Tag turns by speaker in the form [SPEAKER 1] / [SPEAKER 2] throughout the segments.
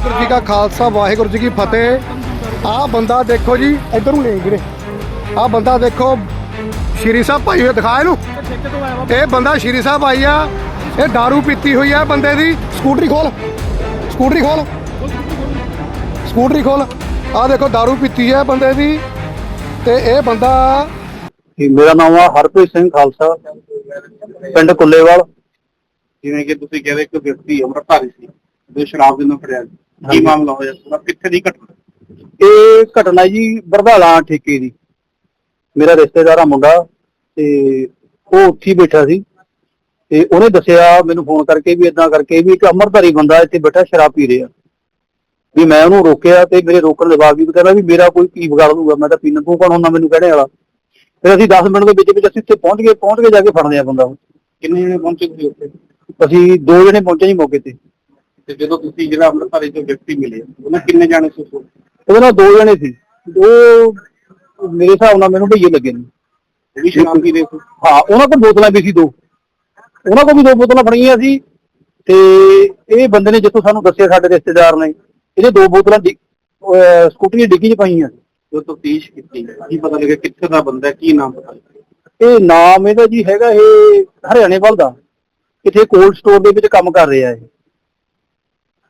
[SPEAKER 1] ਵਾਹਿਗੁਰੂ ਜੀ ਕਾ ਖਾਲਸਾ ਵਾਹਿਗੁਰੂ ਜੀ ਕੀ ਫਤਿਹ ਆਹ ਬੰਦਾ ਦੇਖੋ ਜੀ ਇੱਧਰ ਨੂੰ ਲੈ ਵੀਰੇ ਆਹ ਬੰਦਾ ਦੇਖੋ ਸ਼੍ਰੀ ਸਾਹਿਬ ਭਾਈ ਹੋਏ ਦਿਖਾ ਇਹਨੂੰ ਇਹ ਬੰਦਾ ਸ਼੍ਰੀ ਸਾਹਿਬ ਆਈ ਆ ਇਹ दारू ਪੀਤੀ ਹੋਈ ਆ ਬੰਦੇ ਦੀ ਸਕੂਟਰੀ ਖੋਲ ਸਕੂਟਰੀ ਖੋਲ ਸਕੂਟਰੀ ਖੋਲ ਆਹ ਦੇਖੋ दारू ਪੀਤੀ ਹੈ ਬੰਦੇ ਦੀ ਤੇ ਇਹ ਬੰਦਾ
[SPEAKER 2] ਜੀ, ਮੇਰਾ ਨਾਮ ਆ ਹਰਪ੍ਰੀਤ ਸਿੰਘ ਖਾਲਸਾ ਪਿੰਡ ਕੁੱਲੇਵਾਲ
[SPEAKER 3] ਜਿਵੇਂ ਕਿ ਤੁਸੀਂ ਕਹਿੰਦੇ ਕਿ ਵਿਅਕਤੀ ਅੰਮ੍ਰਿਤਧਾਰੀ ਸੀ ਜੋ ਸ਼ਰਾਬ ਦੇ ਨਾਲ ਫੜਿਆ ਗਿਆ। ਕੀ। ਮਾਮਲਾ ਹੋਇਆ? ਸੀ ਕਿੱਥੇ ਦੀ ਘਟਨਾ?
[SPEAKER 2] ਇਹ ਘਟਨਾ ਜੀ ਬਰਧਾਲਾ ਠੇਕੇ ਦੀ। ਮੇਰਾ ਰਿਸ਼ਤੇਦਾਰ ਆ ਮੁੰਡਾ ਤੇ ਉਹ ਉੱਥੇ ਬੈਠਾ ਸੀ। ਤੇ ਉਹਨੇ ਦੱਸਿਆ ਮੈਨੂੰ ਫੋਨ ਕਰਕੇ ਵੀ ਇਦਾਂ ਕਰਕੇ ਵੀ ਇੱਕ ਅਮਰਧਾਰੀ ਬੰਦਾ ਇੱਥੇ ਬੈਠਾ ਸ਼ਰਾਬ ਪੀ ਰਿਹਾ। ਵੀ ਮੈਂ ਉਹਨੂੰ ਰੋਕਿਆ ਤੇ ਮੇਰੇ ਰੋਕਣ ਦੇ ਬਾਵਜੂਦ ਕਹਿੰਦਾ ਵੀ ਮੇਰਾ ਕੋਈ ਕੀ ਵਿਗਾੜ ਦੂਗਾ ਮੈਂ ਤਾਂ ਪੀਣ ਤੂੰ ਕੌਣ ਹੁੰਦਾ ਮੈਨੂੰ ਕਹਿਣੇ ਵਾਲਾ? ਫਿਰ ਅਸੀਂ 10 ਮਿੰਟ ਦੇ ਵਿੱਚ ਵਿੱਚ ਅਸੀਂ ਉੱਥੇ ਪਹੁੰਚ ਗਏ ਪਹੁੰਚ ਕੇ ਜਾ ਕੇ ਫੜਦੇ ਆ ਬੰਦਾ।
[SPEAKER 3] ਕਿੰਨੇ ਜਣੇ ਪਹੁੰਚੇ ਤੁਸੀਂ ਉੱਥੇ?
[SPEAKER 2] ਅਸੀਂ ਦੋ ਜਣੇ ਪਹੁੰਚੇ ਜੀ ਮੌਕੇ ਤੇ।
[SPEAKER 3] ਤੇ ਜਦੋਂ ਤੁਸੀਂ ਜਿਹੜਾ ਅੰਮ੍ਰਿਤਧਾਰੀ ਜੋ ਵਿਅਕਤੀ ਮਿਲੇ ਉਹਨਾਂ ਕਿੰਨੇ ਜਾਣੇ ਸੀ?
[SPEAKER 2] ਉਹਦੇ ਨਾਲ ਦੋ ਜਣੇ ਸੀ। ਉਹ ਮੇਰੇ ਹਿਸਾਬ ਨਾਲ ਮੈਨੂੰ ਭਈਏ ਲੱਗੇ ਨੇ।
[SPEAKER 3] ਉਹ ਵੀ ਸ਼ਰਾਬ ਪੀ ਰਹੇ ਸੀ।
[SPEAKER 2] ਹਾਂ ਉਹਨਾਂ ਕੋਲ ਬੋਤਲਾਂ ਵੀ ਸੀ ਦੋ। ਉਹਨਾਂ ਕੋਲ ਵੀ ਦੋ ਬੋਤਲਾਂ ਫੜੀਆਂ ਸੀ ਤੇ ਇਹ ਬੰਦੇ ਨੇ ਜਿੱਥੋਂ ਸਾਨੂੰ ਦੱਸਿਆ ਸਾਡੇ ਰਿਸ਼ਤੇਦਾਰ ਨੇ ਇਹਦੇ ਦੋ ਬੋਤਲਾਂ ਡਿ- ਅਹ ਸਕੂਟਰੀ ਦੀ ਡਿੱਗੀ 'ਚ ਪਈਆਂ।
[SPEAKER 3] ਜੋ ਤਫਤੀਸ਼ ਕੀਤੀ ਕੀ ਪਤਾ ਲੱਗਿਆ ਕਿੱਥੇ ਦਾ ਬੰਦਾ ਹੈ, ਕੀ ਨਾਮ ਪਤਾ ਲੱਗਿਆ?
[SPEAKER 2] ਇਹ ਨਾਮ ਇਹਦਾ ਜੀ ਹੈਗਾ ਇਹ ਹਰਿਆਣੇ ਵੱਲ ਦਾ। ਕਿਥੇ ਕੋਲਡ ਸਟੋਰ ਦੇ ਵਿੱਚ ਕੰਮ ਕਰ ਰਿਹਾ ਇਹ।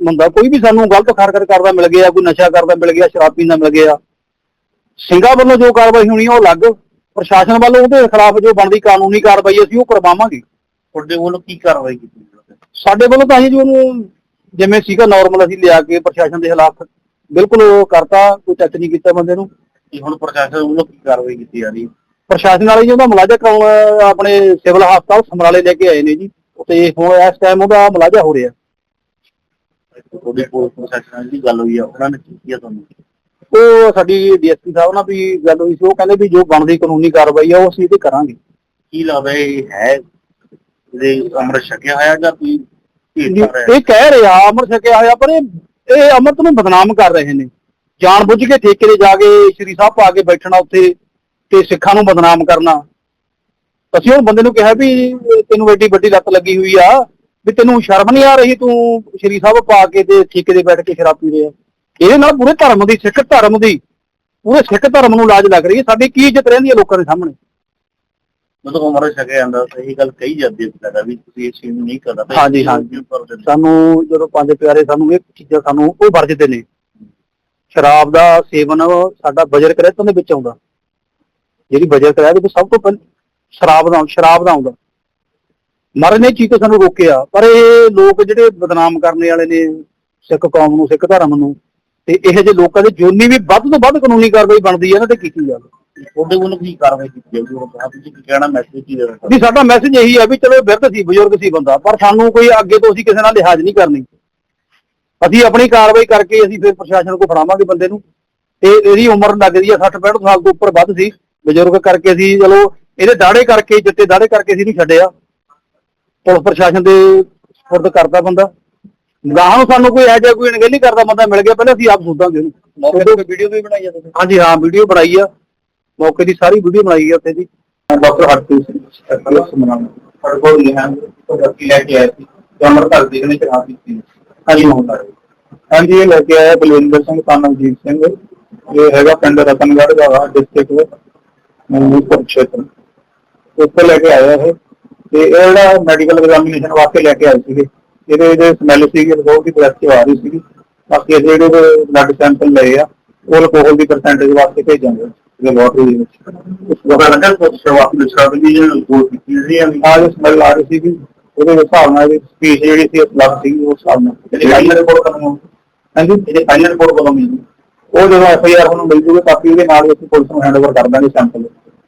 [SPEAKER 2] ਬੰਦਾ ਕੋਈ ਵੀ ਸਾਨੂੰ ਗਲਤ ਹਰਕਤ ਕਰਦਾ ਮਿਲ ਗਿਆ ਕੋਈ ਨਸ਼ਾ ਕਰਦਾ ਮਿਲ ਗਿਆ ਸ਼ਰਾਬ ਪੀਂਦਾ ਮਿਲ ਗਿਆ। ਸਿੰਘਾਂ ਵੱਲੋਂ ਜੋ ਕਾਰਵਾਈ ਹੋਣੀ ਉਹ ਅਲੱਗ ਪ੍ਰਸ਼ਾਸਨ ਵੱਲੋਂ ਉਹਦੇ ਖਿਲਾਫ ਜੋ ਬਣਦੀ ਕਾਨੂੰਨੀ ਕਾਰਵਾਈ ਅਸੀਂ ਉਹ ਕਰਵਾਵਾਂਗੇ।
[SPEAKER 3] ਤੁਹਾਡੇ ਵੱਲੋਂ ਕੀ ਕਾਰਵਾਈ ਕੀਤੀ
[SPEAKER 2] ਸਾਡੇ ਵੱਲੋਂ ਤਾਂ ਅਸੀਂ ਜੀ ਉਹਨੂੰ ਜਿਵੇਂ ਸੀਗਾ ਨਾਰਮਲ ਅਸੀਂ ਲਿਆ ਕੇ ਪ੍ਰਸ਼ਾਸਨ ਦੇ ਖਿਲਾਫ ਬਿਲਕੁਲ ਉਹ ਕਰਤਾ ਕੋਈ ਟੱਚ ਨਹੀਂ ਕੀਤਾ ਬੰਦੇ ਨੂੰ।
[SPEAKER 3] ਕਿ ਹੁਣ ਪ੍ਰਸ਼ਾਸਨ ਵੱਲੋਂ ਕੀ ਕਾਰਵਾਈ ਕੀਤੀ ਜਾ ਰਹੀ ਹੈ?
[SPEAKER 2] ਪ੍ਰਸ਼ਾਸਨ ਵਾਲੇ ਜੀ ਉਹਦਾ ਮੁਲਾਜ਼ਾ ਕਰਾਉਣ ਆਪਣੇ ਸਿਵਲ ਹਸਪਤਾਲ ਸਮਰਾਲੇ ਲੈ ਕੇ ਆਏ ਨੇ ਜੀ। ਤੇ ਹੁਣ ਇਸ ਟਾਈਮ ਉਹਦਾ ਮੁਲਾਜ਼ਾ ਹੋ ਰਿਹਾ।
[SPEAKER 3] ਤੁਹਾਡੀ ਪੁਲਿਸ ਪ੍ਰਸ਼ਾਸਨ ਦੀ ਗੱਲ ਹੋਈ ਆ ਉਹਨਾਂ ਨੇ ਕੀਤਾ ਤੁਹਾਨੂੰ?
[SPEAKER 2] ਉਹ ਸਾਡੀ ਡੀਐਸਪੀ ਸਾਹਿਬ ਨਾਲ ਵੀ ਗੱਲ ਹੋਈ ਸੀ ਉਹ ਕਹਿੰਦੇ ਵੀ ਜੋ ਬਣਦੀ ਕਾਨੂੰਨੀ ਕਾਰਵਾਈ ਆ ਉਹ ਅਸੀਂ ਇਹਦੇ ਕਰਾਂਗੇ।
[SPEAKER 3] ਕੀ ਲੱਗਦਾ ਇਹ ਹੈ ਇਹਦੇ ਅੰਮ੍ਰਿਤ ਛਕਿਆ ਹੋਇਆ ਜਾਂ ਕੋਈ
[SPEAKER 2] ਇਹ ਕਹਿ ਰਿਹਾ ਅਮਰ ਛਕਿਆ ਹੋਇਆ ਪਰ ਇਹ ਇਹ ਅਮਰਤ ਨੂੰ ਬਦਨਾਮ ਕਰ ਰਹੇ ਨੇ। ਜਾਣ ਬੁੱਝ ਕੇ ਠੇਕੇ ਤੇ ਜਾ ਕੇ ਸ਼੍ਰੀ ਸਾਹਿਬ ਪਾ ਕੇ ਬੈਠਣਾ ਉੱਥੇ ਤੇ ਸਿੱਖਾਂ ਨੂੰ ਬਦਨਾਮ ਕਰਨਾ। ਅਸੀਂ ਉਹ ਬੰਦੇ ਨੂੰ ਕਿਹਾ ਵੀ ਤੈਨੂੰ ਐਡੀ ਵੱਡੀ ਲੱਤ ਲੱਗੀ ਹੋਈ ਆ ਵੀ ਤੈਨੂੰ ਸ਼ਰਮ ਨਹੀਂ ਆ ਰਹੀ ਤੂੰ ਸ਼੍ਰੀ ਸਾਹਿਬ ਪਾ ਕੇ ਤੇ ਠੇਕੇ ਤੇ ਬੈਠ ਕੇ ਸ਼ਰਾਬ ਪੀ ਰਿਹਾ ਇਹਦੇ ਨਾਲ ਪੂਰੇ ਧਰਮ ਦੀ ਸਿੱਖ ਧਰਮ ਦੀ ਪੂਰੇ ਸਿੱਖ ਧਰਮ ਨੂੰ ਲਾਜ ਲੱਗ ਰਹੀ ਹੈ। ਸਾਡੀ ਕੀ ਇੱਜ਼ਤ ਰਹਿੰਦੀ ਹੈ ਲੋਕਾਂ ਦੇ ਸਾਹਮਣੇ?
[SPEAKER 3] ਮਤਲਬ ਉਮਰ ਛਕਿਆ ਜਾਂਦਾ ਸਹੀ ਗੱਲ ਕਹੀ ਜਾਂਦੀ ਹੈ ਤੁਹਾਡਾ ਵੀ ਤੁਸੀਂ ਇਸ ਚੀਜ਼ ਨੂੰ ਨਹੀਂ ਕਰਨਾ। ਤੇ
[SPEAKER 2] ਹਾਂਜੀ, ਹਾਂਜੀ।
[SPEAKER 3] ਦੇ-
[SPEAKER 2] ਸਾਨੂੰ ਜਦੋਂ ਪੰਜ ਪਿਆਰੇ ਸਾਨੂੰ ਇਹ ਚੀਜ਼ਾਂ ਸਾਨੂੰ ਉਹ ਵਰਜਦੇ ਨੇ। ਸ਼ਰਾਬ ਦਾ ਸੇਵਨ ਸਾਡਾ ਬਜਰ ਕਰਿਆ ਦੇ ਵਿੱਚ ਆਉਂਦਾ। ਜਿਹੜੀ ਬਜਰ ਕਰਿਆ ਦੇ ਵਿੱਚ ਸਭ ਤੋਂ ਪਹਿਲਾਂ ਸ਼ਰਾਬ ਦਾ ਸ਼ਰਾਬ ਦਾ ਆਉਂਦਾ। ਮਰਨ ਨੇ ਚੀਜ਼ ਤੋਂ ਸਾਨੂੰ ਰੋਕਿਆ। ਪਰ ਇਹ ਲੋਕ ਜਿਹੜੇ ਬਦਨਾਮ ਕਰਨੇ ਵਾਲੇ ਨੇ ਸਿੱਖ ਕੌਮ ਨੂੰ ਸਿੱਖ ਧਰਮ ਨੂੰ ਤੇ ਇਹੋ ਜਿਹੇ ਲੋਕਾਂ ਦੇ ਜੋਨੀ ਵੀ ਵੱਧ ਤੋਂ ਵੱਧ ਕਾਨੂੰਨੀ ਕਾਰਵਾਈ ਬਣਦੀ ਹੈ ਨਾ ਤੇ ਕੀਤੀ ਜਾਵੇ
[SPEAKER 3] ਤੁਹਾਡੇ ਵੱਲੋਂ ਕੀ ਕਾਰਵਾਈ ਕੀਤੀ ਜਾਊਗੀ? ਉਹ ਕਹਾ ਤੁਸੀਂ ਕੀ ਕਹਿਣਾ ਮੈਸੇਜ ਕੀ ਦੇਣਾ?
[SPEAKER 2] ਵੀ ਸਾਡਾ ਮੈਸੇਜ ਇਹੀ ਹੈ ਵੀ ਚਲੋ ਬਿਰਧ ਸੀ ਬਜ਼ੁਰਗ ਸੀ ਬੰਦਾ ਪਰ ਸਾਨੂੰ ਕੋਈ ਅੱਗੇ ਤੋਂ ਅਸੀਂ ਕਿਸੇ ਨਾਲ ਲਿਹਾਜ਼ ਨਹੀਂ ਕਰਨੀ। ਅਸੀਂ ਆਪਣੀ ਕਾਰਵਾਈ ਕਰਕੇ ਅਸੀਂ ਫਿਰ ਪ੍ਰਸ਼ਾਸਨ ਕੋ ਫੜਾਵਾਂਗੇ ਬੰਦੇ ਨੂੰ। ਤੇ ਇਹਦੀ ਉਮਰ ਲੱਗਦੀ ਆ 60 65 ਸਾਲ ਤੋਂ ਉੱਪਰ ਵੱਧ ਸੀ। ਬਜ਼ੁਰਗ ਕਰਕੇ ਅਸੀਂ ਚਲੋ ਇਹਦੇ ਦਾੜੇ ਕਰਕੇ ਜੱਟੇ ਦਾੜੇ ਕਰਕੇ ਅਸੀਂ ਨਹੀਂ ਛੱਡਿਆ। ਪੁਲਿਸ ਪ੍ਰਸ਼ਾਸਨ ਦੇ ਸਪੁਰਦ ਕਰਦਾ ਬੰਦਾ। ਗਾਹਾਂ ਨੂੰ ਸਾਨੂੰ ਕੋਈ ਇਹੋ ਜਿਹਾ ਕੋਈ ਅਣਗਹਿਲੀ ਕਰਦਾ ਬੰਦਾ ਮਿਲ ਗਿਆ ਪਹਿਲਾਂ ਅਸੀਂ ਆਪ ਸੋਧਾਂਗੇ ਉਹਨੂੰ।
[SPEAKER 3] ਮੌਕੇ ਤੇ ਵੀਡੀਓ ਵੀ ਬਣਾਈ ਆ ਤੁਸੀਂ
[SPEAKER 2] ਹਾਂਜੀ ਹਾਂ ਵੀਡੀਓ ਬਣਾਈ ਆ। ਮੌਕੇ ਦੀ ਸਾਰੀ ਵੀਡੀਓ ਬਣਾਈ ਆ ਉੱਥੇ ਦੀ।
[SPEAKER 3] ਡਾਕਟਰ ਹਰਪ੍ਰੀਤ ਸਿੰਘ ਸੈਕਟਰੀ ਸਮਨਾਮ ਸਾਡੇ ਕੋਲ ਇਹ ਹੈ ਉਹ ਵਿਅਕਤੀ ਲੈ ਕੇ ਆਇਆ ਸੀ ਜੋ ਅੰਮ੍ਰਿਤਸਰ ਦੇ ਨੇ ਸ਼ਰਾਬ ਪੀਤੀ ਹਾਂਜੀ ਹੁੰਦਾ ਹਾਂਜੀ ਇਹ ਲੈ ਕੇ ਆਇਆ ਬਲਵਿੰਦਰ ਸਿੰਘ ਤਾਨਵਜੀਤ ਸਿੰਘ। ਇਹ ਹੈਗਾ ਪਿੰਡ ਰਤਨਗੜ੍ਹ ਦਾ ਡਿਸਟ੍ਰਿਕਟ ਮਨੂਪੁਰ ਖੇਤਰ ਉੱਥੇ ਲੈ ਕੇ ਆਇਆ ਇਹ। ਤੇ ਇਹ ਜਿਹੜਾ ਮੈਡੀਕਲ ਐਗਜ਼ਾਮੀਨੇਸ਼ਨ ਵਾਸਤੇ ਲੈ ਕੇ ਆਏ ਸੀਗੇ। ਇਹਦੇ ਇਹਦੇ ਸਮੈਲ ਸੀਗੀ ਅਲਕੋਹਲ ਦੀ ਪ੍ਰੈਸ ਆ ਰਹੀ ਸੀਗੀ। ਬਾਕੀ ਜਿਹੜੇ ਬਲੱਡ ਸੈਂਪਲ ਲਏ ਆ। ਉਹ ਅਲਕੋਹਲ ਦੀ ਪਰਸੈਂਟੇਜ ਵਾਸਤੇ ਭੇਜਾਂਗੇ। ਇਹ ਲੋਟਰੀ ਦੇ ਵਿੱਚ। ਉਸ ਵਕਤ ਲੱਗਾ ਕਿ ਸ਼ੁਰੂਆਤ ਵਿੱਚ ਸ਼ਰਾਬ ਦੀ ਜਿਹੜੀ ਗੋਲ ਕੀਤੀ ਸੀ ਆ ਜੋ ਸਮੈਲ ਆ ਰਹੀ ਸੀਗੀ ਉਹਦੇ ਹਿਸਾਬ ਨਾਲ ਇਹਦੀ ਸਪੀਚ ਜਿਹੜੀ ਸੀ ਅਸਲਾਮ ਸੀਗੀ ਉਸ ਹਿਸਾਬ ਨਾਲ। ਜਿਹੜੀ ਫਾਈਨਲ ਰਿਪੋਰਟ ਕਰਾਂਗੇ ਹਾਂਜੀ? ਜਿਹੜੀ ਫਾਈਨਲ ਰਿਪੋਰਟ ਕਦੋਂ ਮਿਲਦੀ ਉਹ ਜਦੋਂ ਐਫ ਆਈ ਆਰ ਨੂੰ ਮਿਲ ਜੂਗੀ ਕਾਪੀ ਉਹਦੇ ਨਾਲ ਅਸੀਂ ਪੁਲਿਸ ਨੂੰ ਹੈਂਡਓਵਰ ਕਰ ਦਾਂਗੇ ਸੈਂਪਲ